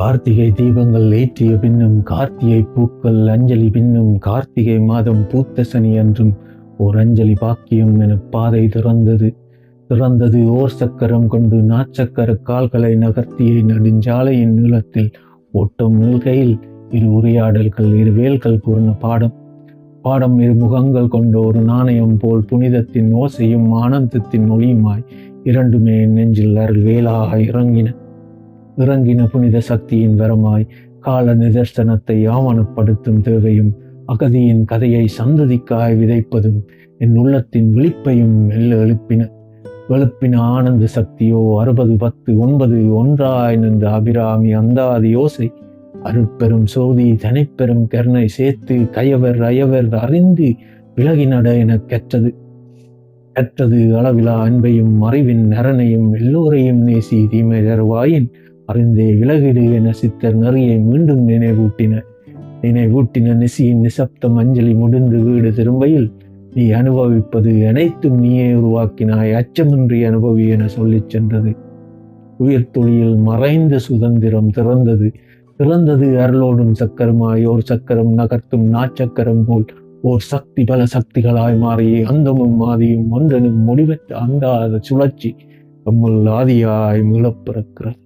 கார்த்திகை தீபங்கள் ஏற்றிய பின்னும் கார்த்திகை பூக்கள் அஞ்சலி பின்னும் கார்த்திகை மாதம் பூத்த சனி என்றும் ஓர் அஞ்சலி பாக்கியம் என பாதை திறந்தது. திறந்தது ஓர் சக்கரம் கொண்டு நாச்சக்கர கால்களை நகர்த்திய நெடுஞ்சாலையின் நீளத்தில் ஓட்டம் நில்கையில் இரு உரையாடல்கள் இரு வேல்கள் கூறின பாடம். பாடம் இரு முகங்கள் கொண்ட ஒரு நாணயம் போல் புனிதத்தின் ஓசையும் ஆனந்தத்தின் ஒளியுமாய் இரண்டுமே நெஞ்சில் அருள் வேலாக இறங்கின. இறங்கின புனித சக்தியின் வரமாய் கால நிதர்சனத்தை ஆவணப்படுத்தும் தேவையும் அகதியின் கதையை சந்ததிக்காய் விதைப்பதும் என் உள்ளத்தின் விழிப்பையும் மெல்ல எழுப்பின. எழுப்பின ஆனந்த சக்தியோ அறுபது பத்து ஒன்பது ஒன்றாய் நின்ற அபிராமி அந்தாதி யோசை அருட்பெரும் சோதி தனிப்பெரும் கருணை சேர்த்து கயவர் அயவர் அறிந்து விலகினட என எனக் கற்றது. கற்றது அளவிலா அன்பையும் அறிவின் நரனையும் எல்லோரையும் நேசி தீமை தருவாயின் அறிந்தே விலகிடு என சித்தர் நெறியை மீண்டும் நினைவூட்டின. நினைவூட்டின நிசியின் நிசப்தம் அஞ்சலி முடிந்து வீடு திரும்பையில் நீ அனுபவிப்பது அனைத்தும் நீயே உருவாக்கினாய் அச்சமின்றி அனுபவி என சொல்லிச் சென்றது. உயிர் துளியில் மறைந்த சுதந்திரம் திறந்தது. திறந்தது அருளோடும் சக்கரமாய் ஓர் சக்கரம் நகர்த்தும் நாச்சக்கரம் போல். ஓர் சக்தி பல சக்திகளாய் மாறி அந்தமும் மாதியும் ஒன்றனும் முடிவற்ற அந்தாத சுழற்சி நம்முள் ஆதியாய் மீளப்பிறக்கிறது